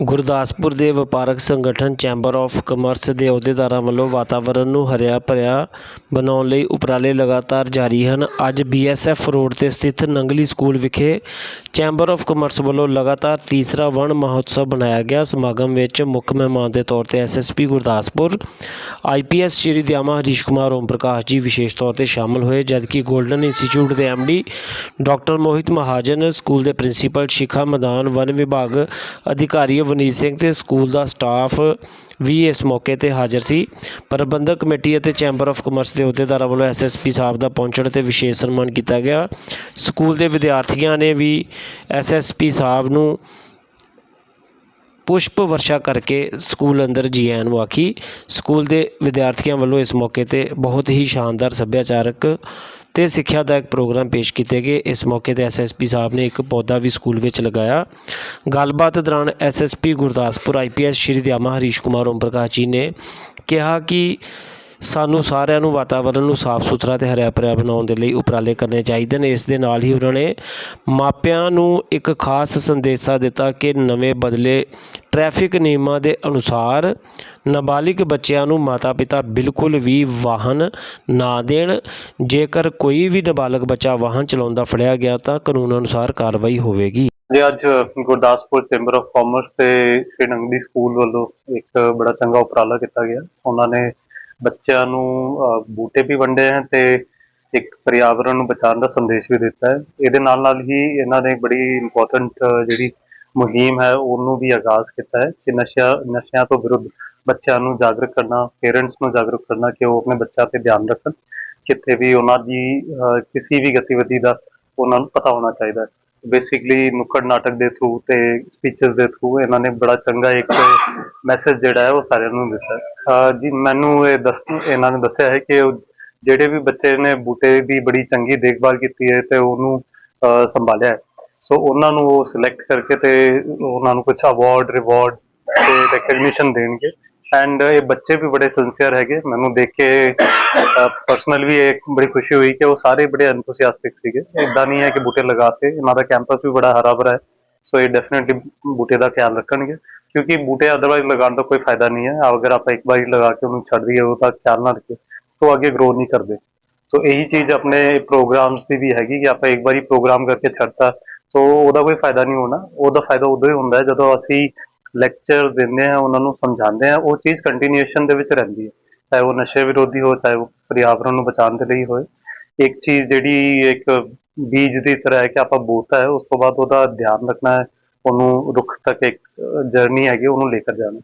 ਗੁਰਦਾਸਪੁਰ ਦੇ ਵਪਾਰਕ ਸੰਗਠਨ ਚੈਂਬਰ ਆਫ ਕਮਰਸ ਦੇ ਅਹੁਦੇਦਾਰਾਂ ਵੱਲੋਂ ਵਾਤਾਵਰਣ ਨੂੰ ਹਰਿਆ ਭਰਿਆ ਬਣਾਉਣ ਲਈ ਉਪਰਾਲੇ ਲਗਾਤਾਰ ਜਾਰੀ ਹਨ। ਅੱਜ ਬੀਐਸਐਫ ਰੋਡ ਤੇ ਸਥਿਤ ਨੰਗਲੀ ਸਕੂਲ ਵਿਖੇ ਚੈਂਬਰ ਆਫ ਕਮਰਸ ਵੱਲੋਂ ਲਗਾਤਾਰ ਤੀਸਰਾ ਵਣ ਮਹੋਤਸਵ ਬਣਾਇਆ ਗਿਆ। ਸਮਾਗਮ ਵਿੱਚ ਮੁੱਖ ਮਹਿਮਾਨ ਦੇ ਤੌਰ ਤੇ ਐਸਐਸਪੀ ਗੁਰਦਾਸਪੁਰ ਆਈਪੀਐਸ ਸ਼੍ਰੀ ਦਿਆਮਾ ਹਰੀਸ਼ ਕੁਮਾਰ, ਓਮ ਪ੍ਰਕਾਸ਼ ਜੀ ਵਿਸ਼ੇਸ਼ ਤੌਰ ਤੇ ਸ਼ਾਮਲ ਹੋਏ, ਜਦਕਿ ਗੋਲਡਨ ਇੰਸਟੀਚਿਊਟ ਦੇ MD doctor Mohit Mahajan, school ਦੇ ਪ੍ਰਿੰਸੀਪਲ ਸ਼ਿਖਾ ਮਦਾਨ ਵਨ ਵਿਭਾਗ ਅਧਿਕਾਰੀ ਵਨੀਤ ਸਿੰਘ ਤੇ ਸਕੂਲ ਦਾ ਸਟਾਫ ਵੀ ਇਸ ਮੌਕੇ ਤੇ ਹਾਜ਼ਰ ਸੀ। ਪ੍ਰਬੰਧਕ ਕਮੇਟੀ ਅਤੇ ਚੈਂਬਰ ਆਫ ਕਮਰਸ ਦੇ ਅਹੁਦੇਦਾਰਾਂ ਵੱਲੋਂ ਐਸਐਸਪੀ ਸਾਹਿਬ ਦਾ ਪਹੁੰਚਣ ਤੇ ਵਿਸ਼ੇਸ਼ ਸਨਮਾਨ ਕੀਤਾ ਗਿਆ। ਸਕੂਲ ਦੇ ਵਿਦਿਆਰਥੀਆਂ ਨੇ ਵੀ ਐਸਐਸਪੀ ਸਾਹਿਬ ਨੂੰ ਪੁਸ਼ਪ ਵਰਸ਼ਾ ਕਰਕੇ ਸਕੂਲ ਅੰਦਰ ਜੀ ਐਨ ਨੂੰ ਆਖੀ। ਸਕੂਲ ਦੇ ਵਿਦਿਆਰਥੀਆਂ ਵੱਲੋਂ ਇਸ ਮੌਕੇ ਤੇ ਬਹੁਤ ਹੀ ਸ਼ਾਨਦਾਰ ਸੱਭਿਆਚਾਰਕ ਤੇ ਸਿੱਖਿਆਦਾਇਕ ਪ੍ਰੋਗਰਾਮ ਪੇਸ਼ ਕੀਤੇ ਗਏ। ਇਸ ਮੌਕੇ ਤੇ ਐਸਐਸਪੀ ਸਾਹਿਬ ਨੇ ਇੱਕ ਪੌਦਾ ਵੀ ਸਕੂਲ ਵਿੱਚ ਲਗਾਇਆ। ਗੱਲਬਾਤ ਦੌਰਾਨ ਐਸਐਸਪੀ ਗੁਰਦਾਸਪੁਰ ਆਈਪੀਐਸ ਸ਼੍ਰੀ ਦਿਆਮਾ ਹਰੀਸ਼ ਕੁਮਾਰ ਓਮ ਪ੍ਰਕਾਸ਼ ਜੀ ਨੇ ਕਿਹਾ ਕਿ ਸਾਨੂੰ ਸਾਰਿਆਂ ਨੂੰ ਵਾਤਾਵਰਣ ਨੂੰ ਸਾਫ਼ ਸੁਥਰਾ ਅਤੇ ਹਰਿਆ ਭਰਿਆ ਬਣਾਉਣ ਦੇ ਲਈ ਉਪਰਾਲੇ ਕਰਨੇ ਚਾਹੀਦੇ ਨੇ। ਇਸ ਦੇ ਨਾਲ ਹੀ ਉਹਨਾਂ ਨੇ ਮਾਪਿਆਂ ਨੂੰ ਇੱਕ ਖਾਸ ਸੰਦੇਸ਼ਾ ਦਿੱਤਾ ਕਿ ਨਵੇਂ ਬਦਲੇ ਟ੍ਰੈਫਿਕ ਨਿਯਮਾਂ ਦੇ ਅਨੁਸਾਰ ਨਾਬਾਲਿਗ ਬੱਚਿਆਂ ਨੂੰ ਮਾਤਾ-ਪਿਤਾ ਬਿਲਕੁਲ ਵੀ ਵਾਹਨ ਨਾ ਦੇਣ। ਜੇਕਰ ਕੋਈ ਵੀ ਨਾਬਾਲਗ ਬੱਚਾ ਵਾਹਨ ਚਲਾਉਂਦਾ ਫੜਿਆ ਗਿਆ ਤਾਂ ਕਾਨੂੰਨ ਅਨੁਸਾਰ ਕਾਰਵਾਈ ਹੋਵੇਗੀ। ਜੀ, ਅੱਜ ਗੁਰਦਾਸਪੁਰ ਚੈਂਬਰ ਆਫ ਕਾਮਰਸ ਤੇ ਸ਼੍ਰੀ ਨੰਗਲੀ ਸਕੂਲ ਵੱਲੋਂ ਇੱਕ ਬੜਾ ਚੰਗਾ ਉਪਰਾਲਾ ਕੀਤਾ ਗਿਆ। ਉਹਨਾਂ ਨੇ ਬੱਚਿਆਂ ਨੂੰ ਬੂਟੇ ਵੀ ਵੰਡੇ ਹਨ ਤੇ ਇੱਕ ਪਰਿਆਵਰਣ ਨੂੰ ਬਚਾਉਣ ਦਾ ਸੰਦੇਸ਼ ਵੀ ਦਿੱਤਾ ਹੈ। ਇਹਦੇ ਨਾਲ ਨਾਲ ਹੀ ਇਹਨਾਂ ਨੇ ਬੜੀ ਇੰਪੋਰਟੈਂਟ ਜਿਹੜੀ ਮੁਹਿੰਮ ਹੈ, ਉਹਨੂੰ ਵੀ ਆਗਾਜ਼ ਕੀਤਾ ਹੈ ਕਿ ਨਸ਼ਾ ਨਸ਼ਿਆਂ ਤੋਂ ਵਿਰੁੱਧ ਬੱਚਿਆਂ ਨੂੰ ਜਾਗਰੂਕ ਕਰਨਾ ਪੇਰੈਂਟਸ ਨੂੰ ਜਾਗਰੂਕ ਕਰਨਾ ਕਿ ਉਹ ਆਪਣੇ ਬੱਚਿਆਂ ਤੇ ਧਿਆਨ ਰੱਖਣ, ਕਿਤੇ ਵੀ ਉਹਨਾਂ ਦੀ ਕਿਸੇ ਵੀ ਗਤੀਵਿਧੀ ਦਾ ਉਹਨਾਂ ਨੂੰ ਪਤਾ ਹੋਣਾ ਚਾਹੀਦਾ ਹੈ। ਬੇਸਿਕਲੀ ਨੁੱਕੜ ਨਾਟਕ ਦੇ ਥਰੂ ਤੇ ਸਪੀਚਸ ਦੇ ਥਰੂ ਇਹਨਾਂ ਨੇ ਬੜਾ ਚੰਗਾ ਇੱਕ ਮੈਸੇਜ ਜਿਹੜਾ ਹੈ ਉਹ ਸਾਰਿਆਂ ਨੂੰ ਦਿੱਤਾ। ਜੀ, ਮੈਨੂੰ ਇਹ ਦੱਸ, ਇਹਨਾਂ ਨੇ ਦੱਸਿਆ ਹੈ ਕਿ ਜਿਹੜੇ ਵੀ ਬੱਚੇ ਨੇ, ਬੂਟੇ ਦੀ ਬੜੀ ਚੰਗੀ ਦੇਖਭਾਲ ਕੀਤੀ ਹੈ ਤੇ ਉਹਨੂੰ ਸੰਭਾਲਿਆ ਹੈ। ਸੋ ਉਹਨਾਂ ਨੂੰ ਉਹ ਸਿਲੈਕਟ ਕਰਕੇ ਤੇ ਉਹਨਾਂ ਨੂੰ ਕੁਝ ਅਵਾਰਡ ਰਿਵਾਰਡ ਤੇ ਰੈਕਗਨੀਸ਼ਨ ਦੇਣਗੇ। ਐਂਡ ਇਹ ਬੱਚੇ ਵੀ ਬੜੇ ਸਿੰਸੀਅਰ ਹੈਗੇ। ਮੈਨੂੰ ਦੇਖ ਕੇ ਪਰਸਨਲ ਵੀ ਇੱਕ ਬੜੀ ਖੁਸ਼ੀ ਹੋਈ ਕਿ ਉਹ ਸਾਰੇ ਬੜੇ ਐਂਥੂਸੀਆਸਟਿਕ ਸੀਗੇ। ਇਦਾਂ ਨਹੀਂ ਹੈ ਕਿ ਬੂਟੇ ਲਗਾਤੇ ਇਹਨਾਂ ਦਾ ਕੈਂਪਸ ਵੀ ਬੜਾ ਹਰਾ ਭਰਾ ਹੈ। ਸੋ ਇਹ ਡੈਫੀਨਿਟਲੀ ਬੂਟੇ ਦਾ ਖਿਆਲ ਰੱਖਣਗੇ, ਕਿਉਂਕਿ ਬੂਟੇ ਅਦਰਵਾਈਜ਼ ਲਗਾਉਣ ਦਾ ਕੋਈ ਫਾਇਦਾ ਨਹੀਂ ਹੈ। ਅਗਰ ਆਪਾਂ ਇੱਕ ਵਾਰੀ ਲਗਾ ਕੇ ਉਹਨੂੰ ਛੱਡ ਦਈਏ, ਉਹਦਾ ਖਿਆਲ ਨਾ ਰੱਖੀਏ, ਤਾਂ ਅੱਗੇ ਗਰੋ ਨਹੀਂ ਕਰਦੇ। ਸੋ ਇਹੀ ਚੀਜ਼ ਆਪਣੇ ਪ੍ਰੋਗਰਾਮਸ ਦੀ ਵੀ ਹੈਗੀ ਕਿ ਆਪਾਂ ਇੱਕ ਵਾਰੀ ਪ੍ਰੋਗਰਾਮ ਕਰਕੇ ਛੱਡਤਾ ਸੋ ਉਹਦਾ ਕੋਈ ਫਾਇਦਾ ਨਹੀਂ ਹੋਣਾ। ਉਹਦਾ ਫਾਇਦਾ ਉਦੋਂ ਹੀ ਹੁੰਦਾ ਜਦੋਂ ਅਸੀਂ ਲੈਕਚਰ ਦਿੰਦੇ ਹਾਂ, ਉਹਨਾਂ ਨੂੰ ਸਮਝਾਉਂਦੇ ਹਾਂ, ਉਹ ਚੀਜ਼ ਕੰਟੀਨਿਊਸ਼ਨ ਦੇ ਵਿੱਚ ਰਹਿੰਦੀ ਹੈ। ਚਾਹੇ ਉਹ ਨਸ਼ੇ ਵਿਰੋਧੀ ਹੋ, ਚਾਹੇ ਉਹ ਪਰਿਆਵਰਣ ਨੂੰ ਬਚਾਉਣ ਦੇ ਲਈ ਹੋਏ। ਇੱਕ ਚੀਜ਼ ਜਿਹੜੀ ਇੱਕ ਬੀਜ ਦੀ ਤਰ੍ਹਾਂ ਹੈ ਕਿ ਆਪਾਂ ਬੋਤਾ ਹੈ, ਉਸ ਤੋਂ ਬਾਅਦ ਉਹਦਾ ਧਿਆਨ ਰੱਖਣਾ ਹੈ, ਉਹਨੂੰ ਰੁੱਖ ਤੱਕ ਇੱਕ ਜਰਨੀ ਹੈਗੀ, ਉਹਨੂੰ ਲੈ ਕੇ ਜਾਣਾ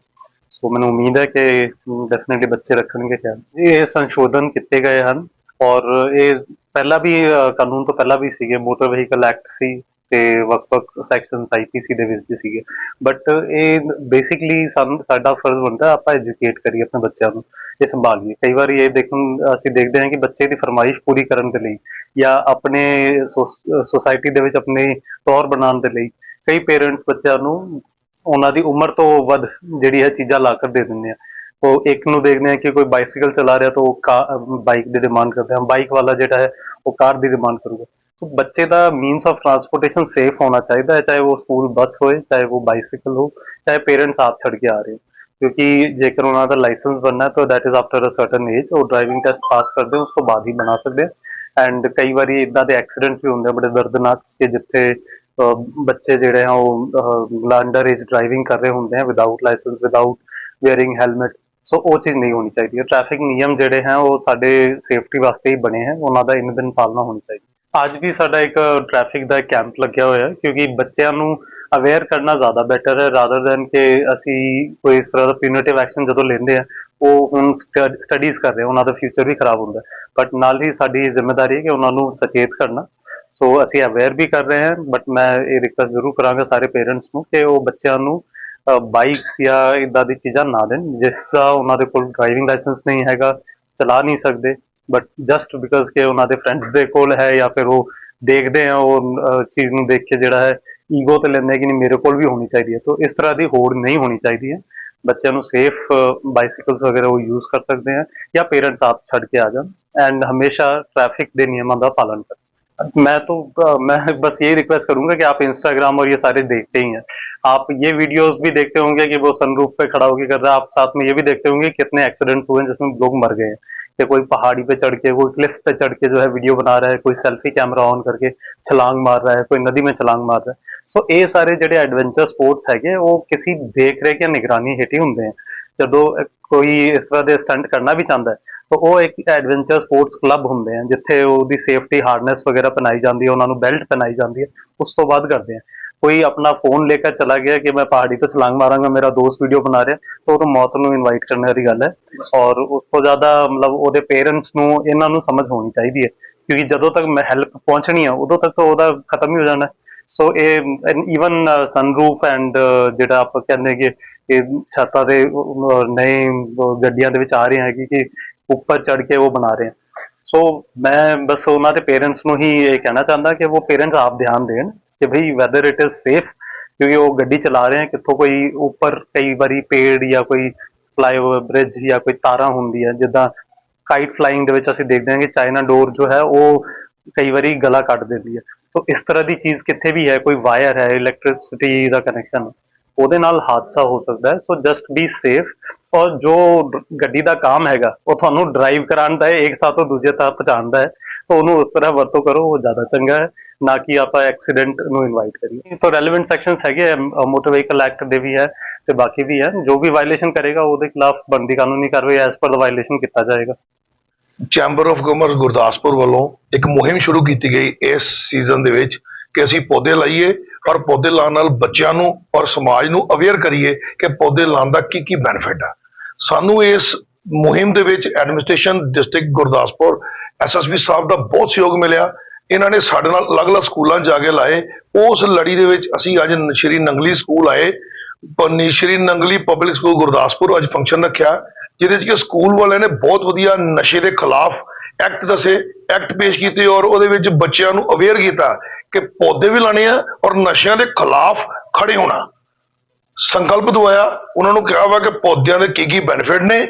ਸੋ ਮੈਨੂੰ ਉਮੀਦ ਹੈ ਕਿ ਡੈਫੀਨਿਟਲੀ ਬੱਚੇ ਰੱਖਣਗੇ ਖਿਆਲ ਇਹ ਸੰਸ਼ੋਧਨ ਕੀਤੇ ਗਏ ਹਨ ਔਰ ਇਹ ਪਹਿਲਾਂ ਵੀ ਕਾਨੂੰਨ ਤੋਂ ਪਹਿਲਾਂ ਵੀ ਸੀਗੇ, ਮੋਟਰ ਵਹੀਕਲ ਐਕਟ ਸੀ। ਤੇ ਵੱਖ-ਵੱਖ ਸੈਕਸ਼ਨ ਆਈਪੀਸੀ ਦੇ ਵਿੱਚ ਵੀ ਸੀਗੇ। ਬਟ ਇਹ ਬੇਸਿਕਲੀ ਸਾਨੂੰ, ਸਾਡਾ ਫਰਜ਼ ਬਣਦਾ ਆਪਾਂ ਐਜੂਕੇਟ ਕਰੀਏ ਆਪਣੇ ਬੱਚਿਆਂ ਨੂੰ, ਇਹ ਸੰਭਾਲੀਏ। ਕਈ ਵਾਰੀ ਇਹ ਦੇਖਣ, ਅਸੀਂ ਦੇਖਦੇ ਹਾਂ ਕਿ ਬੱਚੇ ਦੀ ਫਰਮਾਇਸ਼ ਪੂਰੀ ਕਰਨ ਦੇ ਲਈ ਜਾਂ ਆਪਣੇ ਸੋਸਾਇਟੀ ਦੇ ਵਿੱਚ ਆਪਣੇ ਤੌਰ ਬਣਾਉਣ ਦੇ ਲਈ ਕਈ ਪੇਰੈਂਟਸ ਬੱਚਿਆਂ ਨੂੰ ਉਹਨਾਂ ਦੀ ਉਮਰ ਤੋਂ ਵੱਧ ਜਿਹੜੀ ਹੈ ਚੀਜ਼ਾਂ ਲਾ ਕੇ ਦੇ ਦਿੰਦੇ ਆ। ਉਹ ਇੱਕ ਨੂੰ ਦੇਖਦੇ ਆ ਕਿ ਕੋਈ ਬਾਈਸਾਈਕਲ ਚਲਾ ਰਿਹਾ ਤਾਂ ਉਹ ਬਾਈਕ ਦੀ ਡਿਮਾਂਡ ਕਰਦੇ ਆ। ਬਾਈਕ ਵਾਲਾ ਜਿਹੜਾ ਹੈ, ਉਹ ਕਾਰ ਦੀ ਡਿਮਾਂਡ ਕਰੂਗਾ। ਬੱਚੇ ਦਾ ਮੀਨਸ ਆਫ ਟਰਾਂਸਪੋਰਟੇਸ਼ਨ ਸੇਫ ਹੋਣਾ ਚਾਹੀਦਾ ਹੈ ਚਾਹੇ ਉਹ ਸਕੂਲ ਬੱਸ ਹੋਏ ਚਾਹੇ ਉਹ ਬਾਈਸਾਈਕਲ ਹੋ ਚਾਹੇ ਪੇਰੈਂਟਸ ਆਪ ਛੱਡ ਕੇ ਆ ਰਹੇ ਹੋ ਕਿਉਂਕਿ ਜੇਕਰ ਉਹਨਾਂ ਦਾ ਲਾਇਸੈਂਸ ਬਣਨਾ ਹੈ ਤਾਂ that is after a certain age ਉਹ ਡਰਾਈਵਿੰਗ ਟੈਸਟ ਪਾਸ ਕਰਦੇ ਹੋ ਉਸ ਤੋਂ ਬਾਅਦ ਹੀ ਬਣਾ ਸਕਦੇ ਆ ਐਂਡ ਕਈ ਵਾਰੀ ਇਦਾਂ ਦੇ ਐਕਸੀਡੈਂਟ ਵੀ ਹੁੰਦੇ ਆ ਬੜੇ ਦਰਦਨਾਕ ਕਿ ਜਿੱਥੇ ਅਹ, ਬੱਚੇ ਜਿਹੜੇ ਆ ਉਹ ਅੰਡਰ ਏਜ ਡਰਾਈਵਿੰਗ ਕਰ ਰਹੇ ਹੁੰਦੇ ਆ without license without wearing helmet so ਉਹ ਚੀਜ਼ ਨਹੀਂ ਹੋਣੀ ਚਾਹੀਦੀ ਹੈ ਟ੍ਰੈਫਿਕ ਨਿਯਮ ਜਿਹੜੇ ਹੈ ਉਹ ਸਾਡੇ ਸੇਫਟੀ ਵਾਸਤੇ ਹੀ ਅੱਜ ਵੀ ਸਾਡਾ ਇੱਕ ਟ੍ਰੈਫਿਕ ਦਾ ਕੈਂਪ ਲੱਗਿਆ ਹੋਇਆ ਕਿਉਂਕਿ ਬੱਚਿਆਂ ਨੂੰ ਅਵੇਅਰ ਕਰਨਾ ਜ਼ਿਆਦਾ ਬੈਟਰ ਹੈ ਰਾਦਰ ਦੈਨ ਕਿ ਅਸੀਂ ਕੋਈ ਇਸ ਤਰ੍ਹਾਂ ਦਾ ਪਿਊਨਿਟਿਵ ਐਕਸ਼ਨ ਜਦੋਂ ਲੈਂਦੇ ਆ ਉਹ ਹੁਣ ਸਟੱਡੀਜ਼ ਕਰ ਰਹੇ ਉਹਨਾਂ ਦਾ ਫਿਊਚਰ ਵੀ ਖਰਾਬ ਹੁੰਦਾ ਬਟ ਨਾਲ ਹੀ ਸਾਡੀ ਜ਼ਿੰਮੇਵਾਰੀ ਹੈ ਕਿ ਉਹਨਾਂ ਨੂੰ ਸੁਚੇਤ ਕਰਨਾ। ਸੋ ਅਸੀਂ ਅਵੇਅਰ ਵੀ ਕਰ ਰਹੇ ਹਾਂ ਬਟ ਮੈਂ ਇਹ ਰਿਕਵੈਸਟ ਜ਼ਰੂਰ ਕਰਾਂਗਾ ਸਾਰੇ ਪੇਰੈਂਟਸ ਨੂੰ ਕਿ ਉਹ ਬੱਚਿਆਂ ਨੂੰ ਬਾਈਕਸ ਜਾਂ ਇਦਾਂ ਦੀ ਚੀਜ਼ਾਂ ਨਾ ਦੇਣ, ਜਿਸ ਦਾ ਉਹਨਾਂ ਦੇ ਕੋਲ ਡਰਾਈਵਿੰਗ ਲਾਇਸੈਂਸ ਨਹੀਂ ਹੈਗਾ, ਚਲਾ ਨਹੀਂ ਸਕਦੇ। ਬਟ ਜਸਟ ਬਿਕਾਜ਼ ਕਿ ਉਹਨਾਂ ਦੇ ਫਰੈਂਡਸ ਦੇ ਕੋਲ ਹੈ ਜਾਂ ਫਿਰ ਉਹ ਦੇਖਦੇ ਆ ਉਹ ਅਹ, ਚੀਜ਼ ਨੂੰ ਦੇਖ ਕੇ ਜਿਹੜਾ ਹੈ ਈਗੋ ਤੇ ਲੈਂਦੇ ਆ ਕਿ ਨਹੀਂ ਮੇਰੇ ਕੋਲ ਵੀ ਹੋਣੀ ਚਾਹੀਦੀ ਹੈ ਤਾਂ ਇਸ ਤਰ੍ਹਾਂ ਦੀ ਹੋੜ ਨਹੀਂ ਹੋਣੀ ਚਾਹੀਦੀ ਹੈ ਬੱਚਿਆਂ ਨੂੰ ਸੇਫ ਬਾਈਸਾਈਕਲਸ ਵਗੈਰਾ ਉਹ ਯੂਜ਼ ਕਰ ਸਕਦੇ ਆ ਜਾਂ ਪੇਰੈਂਟਸ ਆਪ ਛੱਡ ਕੇ ਆ ਜਾਣ ਐਂਡ ਹਮੇਸ਼ਾ ਟ੍ਰੈਫਿਕ ਦੇ ਨਿਯਮਾਂ ਦਾ ਪਾਲਣ ਕਰਨ मैं तो अ, मैं बस यही रिक्वेस्ट करूंगा कि आप इंस्टाग्राम और ये सारे देखते ही हैं आप ये वीडियोस भी देखते होंगे कि वो सनरूफ पे खड़ा होकर कर रहा है आप साथ में ये भी देखते होंगे कि कितने एक्सीडेंट्स हुए हैं जिसमें लोग मर गए हैं कि कोई पहाड़ी पे चढ़ के कोई क्लिफ पे चढ़ के जो है वीडियो बना रहा है कोई सेल्फी कैमरा ऑन करके छलांग मार रहा है कोई नदी में छलांग मार रहा है ਸੋ ਇਹ ਸਾਰੇ ਜਿਹੜੇ ਐਡਵੈਂਚਰ ਸਪੋਰਟਸ ਹੈਗੇ ਉਹ ਕਿਸੇ ਦੇਖ ਰੇਖ ਜਾਂ ਨਿਗਰਾਨੀ ਹੇਠ ਹੀ ਹੁੰਦੇ ਆ ਜਦੋਂ ਅਹ, ਕੋਈ ਇਸ ਤਰ੍ਹਾਂ ਦੇ ਸਟੰਟ ਕਰਨਾ ਵੀ ਚਾਹੁੰਦਾ ਹੈ ਤਾਂ ਉਹ ਇੱਕ ਐਡਵੈਂਚਰ ਸਪੋਰਟਸ ਕਲੱਬ ਹੁੰਦੇ ਆ ਜਿੱਥੇ ਉਹਦੀ ਸੇਫਟੀ ਹਾਰਨੈਸ ਵਗੈਰਾ ਪਹਿਨਾਈ ਜਾਂਦੀ ਹੈ ਉਹਨਾਂ ਨੂੰ ਬੈਲਟ ਪਹਿਨਾਈ ਜਾਂਦੀ ਹੈ ਉਸ ਤੋਂ ਬਾਅਦ ਕਰਦੇ ਆ ਕੋਈ ਆਪਣਾ ਫੋਨ ਲੈ ਕੇ ਚਲਾ ਗਿਆ ਕਿ ਮੈਂ ਪਹਾੜੀ ਤੋਂ ਛਲਾਂਗ ਮਾਰਾਂਗਾ ਮੇਰਾ ਦੋਸਤ ਵੀਡੀਓ ਬਣਾ ਰਿਹਾ ਤਾਂ ਉਹ ਤਾਂ ਮੌਤ ਨੂੰ ਇਨਵਾਈਟ ਕਰਨ ਦੀ ਗੱਲ ਹੈ। ਔਰ ਉਸ ਤੋਂ ਜ਼ਿਆਦਾ ਮਤਲਬ ਉਹਦੇ ਪੇਰੈਂਟਸ ਨੂੰ ਇਹਨਾਂ ਨੂੰ ਸਮਝ ਹੋਣੀ ਚਾਹੀਦੀ ਹੈ। ਕਿਉਂਕਿ ਜਦੋਂ ਤੱਕ ਮੈਂ ਹੈਲਪ ਪਹੁੰਚਣੀ ਆ ਉਦੋਂ ਤੱਕ ਤਾਂ ਉਹਦਾ ਖਤਮ ਹੀ ਹੋ ਜਾਣਾ। ਸੋ ਇਹ ਈਵਨ ਸਨਰੂਫ ਐਂਡ ਜਿਹੜਾ ਆਪਾਂ ਕਹਿੰਦੇ ਕਿ ਇਹ ਛਾਤਾਂ ਦੇ ਅਹ, ਨਏ ਗੱਡੀਆਂ ਦੇ ਵਿੱਚ ਆ ਰਹੇ ਹੈਗੇ ਕਿ ਉੱਪਰ ਚੜ ਕੇ ਉਹ ਬਣਾ ਰਹੇ ਆ। ਸੋ ਮੈਂ ਬਸ ਉਹਨਾਂ ਦੇ ਪੇਰੈਂਟਸ ਨੂੰ ਹੀ ਇਹ ਕਹਿਣਾ ਚਾਹੁੰਦਾ ਕਿ ਉਹ ਪੇਰੈਂਟਸ ਆਪ ਧਿਆਨ ਦੇਣ। ਕਿ ਭਈ ਵੈਦਰ ਇਟ ਇਜ਼ ਸੇਫ ਕਿਉਂਕਿ ਉਹ ਗੱਡੀ ਚਲਾ ਰਹੇ ਹੈ ਕਿੱਥੋਂ ਕੋਈ ਉੱਪਰ ਕਈ ਵਾਰੀ ਪੇੜ ਜਾਂ ਕੋਈ ਫਲਾਈਓਵਰ ਬ੍ਰਿਜ ਜਾਂ ਕੋਈ ਤਾਰਾਂ ਹੁੰਦੀ ਹੈ ਜਿੱਦਾਂ ਕਾਈਟ ਫਲਾਈਂਗ ਦੇ ਵਿੱਚ ਅਸੀਂ ਦੇਖਦੇ ਹਾਂ ਕਿ ਚਾਈਨਾ ਡੋਰ ਜੋ ਹੈ, ਉਹ ਕਈ ਵਾਰੀ ਗਲਾ ਕੱਟ ਦਿੰਦੀ ਹੈ। ਸੋ ਇਸ ਤਰ੍ਹਾਂ ਦੀ ਚੀਜ਼ ਕਿੱਥੇ ਵੀ ਹੈ, ਕੋਈ ਵਾਇਰ ਹੈ ਇਲੈਕਟ੍ਰਿਸਿਟੀ ਦਾ ਕਨੈਕਸ਼ਨ ਉਹਦੇ ਨਾਲ ਹਾਦਸਾ ਹੋ ਸਕਦਾ ਹੈ। ਸੋ ਜਸਟ ਬੀ ਸੇਫ ਔਰ ਜੋ ਗੱਡੀ ਦਾ ਕੰਮ ਹੈਗਾ, ਉਹ ਤੁਹਾਨੂੰ ਡਰਾਈਵ ਕਰਾਉਣ ਦਾ ਹੈ, ਇੱਕ ਥਾਂ ਤੋਂ ਦੂਜੇ ਥਾਂ ਪਹੁੰਚਾਉਣ ਦਾ ਹੈ। ਤਾਂ ਉਹਨੂੰ ਉਸ ਤਰ੍ਹਾਂ ਵਰਤੋਂ ਕਰੋ, ਉਹ ਜ਼ਿਆਦਾ ਚੰਗਾ ਹੈ। ਨਾ ਕਿ ਆਪਾਂ ਐਕਸੀਡੈਂਟ ਨੂੰ ਇਨਵਾਈਟ ਕਰੀਏ। ਤਾਂ ਰੈਲੇਵੈਂਟ ਸੈਕਸ਼ਨਸ ਹੈਗੇ ਮੋਟਰ ਵਹੀਕਲ ਐਕਟ ਦੇ ਵੀ ਹੈ ਤੇ ਬਾਕੀ ਵੀ ਹੈ। ਜੋ ਵੀ ਵਾਇਲੇਸ਼ਨ ਕਰੇਗਾ, ਉਹਦੇ ਖਿਲਾਫ ਬਣਦੀ ਕਾਨੂੰਨੀ ਕਾਰਵਾਈ ਐਸ ਪਰ ਦਾ ਵਾਇਲੇਸ਼ਨ ਕੀਤਾ ਜਾਏਗਾ। ਚੈਂਬਰ ਆਫ ਕਮਰਸ ਗੁਰਦਾਸਪੁਰ ਵੱਲੋਂ ਇੱਕ ਮੁਹਿੰਮ ਸ਼ੁਰੂ ਕੀਤੀ ਗਈ ਇਸ ਸੀਜ਼ਨ ਦੇ ਵਿੱਚ ਕਿ ਅਸੀਂ ਪੌਦੇ ਲਾਈਏ ਔਰ ਪੌਦੇ ਲਾਉਣ ਨਾਲ ਬੱਚਿਆਂ ਨੂੰ ਔਰ ਸਮਾਜ ਨੂੰ ਅਵੇਅਰ ਕਰੀਏ ਕਿ ਪੌਦੇ ਲਾਉਣ ਦਾ ਕੀ ਕੀ ਬੈਨੀਫਿਟ ਆ। ਸਾਨੂੰ ਇਸ ਮੁਹਿੰਮ ਦੇ ਵਿੱਚ ਐਡਮਿਨਿਸਟ੍ਰੇਸ਼ਨ ਡਿਸਟ੍ਰਿਕਟ ਗੁਰਦਾਸਪੁਰ ਐਸਐਸਪੀ ਸਾਹਿਬ ਦਾ ਬਹੁਤ ਸਹਿਯੋਗ ਮਿਲਿਆ। ਇਹਨਾਂ ਨੇ ਸਾਡੇ ਨਾਲ ਅਲੱਗ-ਅਲੱਗ ਸਕੂਲਾਂ 'ਚ ਜਾ ਕੇ ਲਾਏ। ਉਸ ਲੜੀ ਦੇ ਵਿੱਚ ਅਸੀਂ ਅੱਜ ਸ਼੍ਰੀ ਨੰਗਲੀ ਸਕੂਲ ਆਏ। ਪੰਨੀ ਸ਼੍ਰੀ ਨੰਗਲੀ ਪਬਲਿਕ ਸਕੂਲ ਗੁਰਦਾਸਪੁਰ ਅੱਜ ਫੰਕਸ਼ਨ ਰੱਖਿਆ। ਜਿਹਦੇ 'ਚ ਕਿ ਸਕੂਲ ਵਾਲਿਆਂ ਨੇ ਬਹੁਤ ਵਧੀਆ ਨਸ਼ੇ ਦੇ ਖਿਲਾਫ ਐਕਟ ਦੱਸੇ ਐਕਟ ਪੇਸ਼ ਕੀਤੇ ਔਰ ਉਹਦੇ ਵਿੱਚ ਬੱਚਿਆਂ ਨੂੰ ਅਵੇਅਰ ਕੀਤਾ ਕਿ ਪੌਦੇ ਵੀ ਲਾਣੇ ਆ ਔਰ ਨਸ਼ਿਆਂ ਦੇ ਖਿਲਾਫ ਖੜੇ ਹੋਣਾ। ਸੰਕਲਪ ਦਵਾਇਆ। ਉਹਨਾਂ ਨੂੰ ਕਿਹਾ ਵਾ ਕਿ ਪੌਦਿਆਂ ਦੇ ਕੀ ਕੀ ਬੈਨੀਫਿਟ ਨੇ।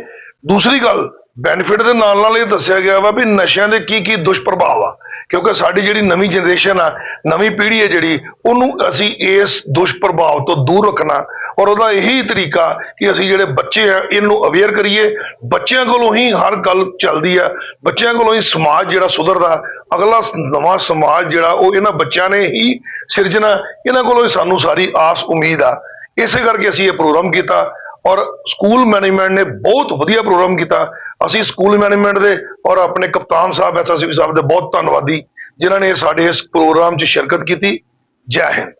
ਦੂਸਰੀ ਗੱਲ ਬੈਨੀਫਿਟ ਦੇ ਨਾਲ ਨਾਲ ਇਹ ਦੱਸਿਆ ਗਿਆ ਵਾ ਵੀ ਨਸ਼ਿਆਂ ਦੇ ਕੀ ਕੀ ਦੁਸ਼ਪ੍ਰਭਾਵ ਆ। ਕਿਉਂਕਿ ਸਾਡੀ ਜਿਹੜੀ ਨਵੀਂ ਜਨਰੇਸ਼ਨ ਆ, ਨਵੀਂ ਪੀੜ੍ਹੀ ਹੈ ਜਿਹੜੀ, ਉਹਨੂੰ ਅਸੀਂ ਇਸ ਦੁਸ਼ਪ੍ਰਭਾਵ ਤੋਂ ਦੂਰ ਰੱਖਣਾ। ਔਰ ਉਹਦਾ ਇਹੀ ਤਰੀਕਾ ਕਿ ਅਸੀਂ ਜਿਹੜੇ ਬੱਚੇ ਆ, ਇਹਨੂੰ ਅਵੇਅਰ ਕਰੀਏ। ਬੱਚਿਆਂ ਕੋਲੋਂ ਹੀ ਹਰ ਗੱਲ ਚੱਲਦੀ ਆ। ਬੱਚਿਆਂ ਕੋਲੋਂ ਹੀ ਸਮਾਜ ਜਿਹੜਾ ਸੁਧਰਦਾ, ਅਗਲਾ ਨਵਾਂ ਸਮਾਜ ਜਿਹੜਾ, ਉਹ ਇਹਨਾਂ ਬੱਚਿਆਂ ਨੇ ਹੀ ਸਿਰਜਣਾ। ਇਹਨਾਂ ਕੋਲੋਂ ਹੀ ਸਾਨੂੰ ਸਾਰੀ ਆਸ ਉਮੀਦ ਆ। ਇਸੇ ਕਰਕੇ ਅਸੀਂ ਇਹ ਪ੍ਰੋਗਰਾਮ ਕੀਤਾ। ਔਰ ਸਕੂਲ ਮੈਨੇਜਮੈਂਟ ਨੇ ਬਹੁਤ ਵਧੀਆ ਪ੍ਰੋਗਰਾਮ ਕੀਤਾ। ਅਸੀਂ ਸਕੂਲ ਮੈਨੇਜਮੈਂਟ ਦੇ ਔਰ ਆਪਣੇ ਕਪਤਾਨ ਸਾਹਿਬ ਐਸਐਸਪੀ ਸਾਹਿਬ ਦੇ ਬਹੁਤ ਧੰਨਵਾਦੀ, ਜਿਨ੍ਹਾਂ ਨੇ ਸਾਡੇ ਇਸ ਪ੍ਰੋਗਰਾਮ 'ਚ ਸ਼ਿਰਕਤ ਕੀਤੀ। ਜੈ ਹਿੰਦ।